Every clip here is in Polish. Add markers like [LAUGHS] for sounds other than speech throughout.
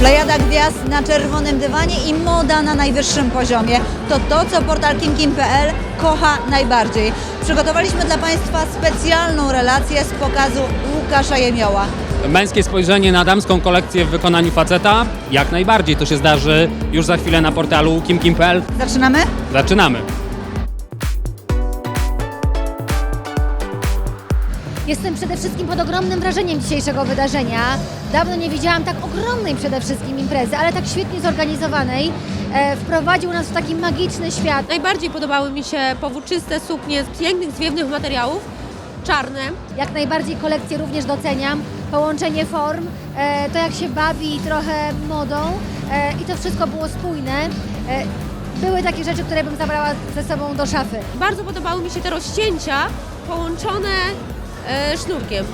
Plejada gwiazd na czerwonym dywanie i moda na najwyższym poziomie. To to, co portal kimkim.pl kocha najbardziej. Przygotowaliśmy dla Państwa specjalną relację z pokazu Łukasza Jemioła. Męskie spojrzenie na damską kolekcję w wykonaniu faceta? Jak najbardziej, to się zdarzy już za chwilę na portalu kimkim.pl. Zaczynamy? Zaczynamy. Jestem przede wszystkim pod ogromnym wrażeniem dzisiejszego wydarzenia. Dawno nie widziałam tak ogromnej przede wszystkim imprezy, ale tak świetnie zorganizowanej. E, wprowadził nas w taki magiczny świat. Najbardziej podobały mi się powłóczyste suknie z pięknych, zwiewnych materiałów, czarne. Jak najbardziej kolekcję również doceniam. Połączenie form, e, to jak się bawi trochę modą e, i to wszystko było spójne. E, były takie rzeczy, które bym zabrała ze sobą do szafy. Bardzo podobały mi się te rozcięcia połączone e, sznurkiem.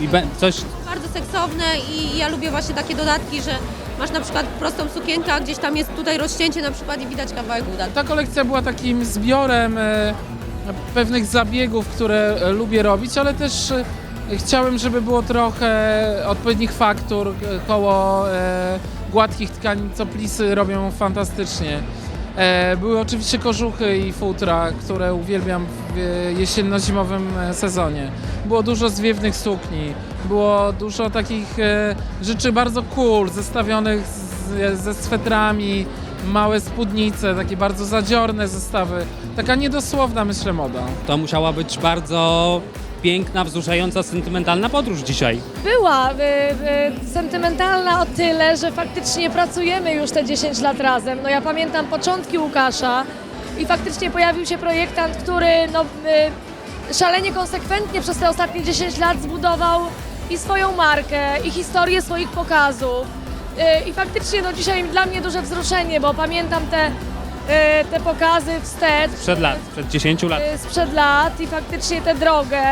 I be- coś Bardzo seksowne i ja lubię właśnie takie dodatki, że masz na przykład prostą sukienkę, a gdzieś tam jest tutaj rozcięcie na przykład i widać kawałek uda. Ta kolekcja była takim zbiorem e, pewnych zabiegów, które e, lubię robić, ale też e, chciałem, żeby było trochę odpowiednich faktur e, koło e, gładkich tkanin, co plisy robią fantastycznie. E, Były oczywiście kożuchy i futra, które uwielbiam w e, jesienno-zimowym e, sezonie. Było dużo zwiewnych sukni, było dużo takich rzeczy bardzo cool, zestawionych z, ze swetrami, małe spódnice, takie bardzo zadziorne zestawy. Taka niedosłowna, myślę, moda. to musiała być bardzo piękna, wzruszająca, sentymentalna podróż dzisiaj. Była y, y, sentymentalna o tyle, że faktycznie pracujemy już te 10 lat razem. No ja pamiętam początki Łukasza i faktycznie pojawił się projektant, który no, y, szalenie konsekwentnie przez te ostatnie 10 lat zbudował i swoją markę, i historię swoich pokazów. Y, I faktycznie no, dzisiaj dla mnie duże wzruszenie, bo pamiętam te, y, te pokazy wstecz. Sprzed lat, sprzed 10 lat. y, Sprzed lat i faktycznie tę drogę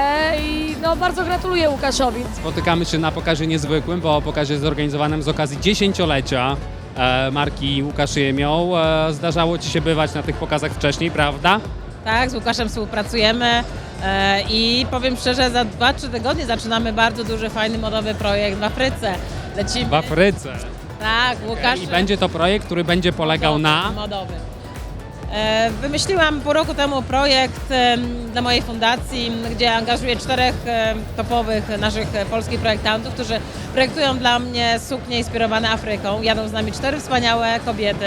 i no bardzo gratuluję Łukaszowi. Spotykamy się na pokazie niezwykłym, bo pokazie zorganizowanym z okazji dziesięciolecia e, marki Łukasz Jemioł. E, zdarzało Ci się bywać na tych pokazach wcześniej, prawda? Tak, z Łukaszem współpracujemy e, i powiem szczerze, za 2-3 tygodnie zaczynamy bardzo duży, fajny, modowy projekt w Afryce. Lecimy. W Afryce. Tak, Łukasz. I będzie to projekt, który będzie polegał na... Modowy. E, Wymyśliłam pół roku temu projekt dla mojej fundacji, gdzie angażuję czterech topowych naszych polskich projektantów, którzy projektują dla mnie suknie inspirowane Afryką. Jadą z nami cztery wspaniałe kobiety.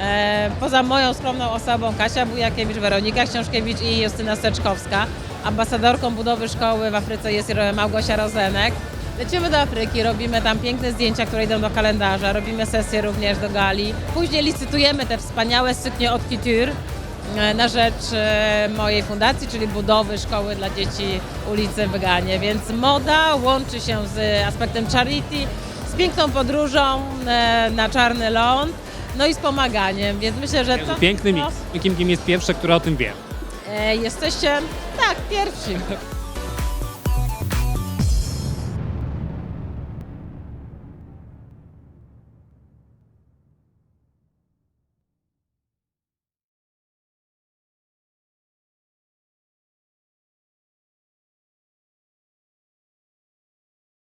E, Poza moją skromną osobą Kasia Bujakiewicz, Weronika Książkiewicz i Justyna Steczkowska. Ambasadorką budowy szkoły w Afryce jest Małgosia Rozenek. Lecimy do Afryki, robimy tam piękne zdjęcia, które idą do kalendarza, robimy sesje również do gali. Później licytujemy te wspaniałe suknie od Couture na rzecz e, mojej fundacji, czyli budowy szkoły dla dzieci ulicy w Ganie. Więc moda łączy się z aspektem charity, z piękną podróżą e, na czarny ląd, no i z pomaganiem, więc myślę, że to... Piękny mix. Kim Kim jest pierwszy, który o tym wie. E, Jesteście, tak, pierwsi. [LAUGHS]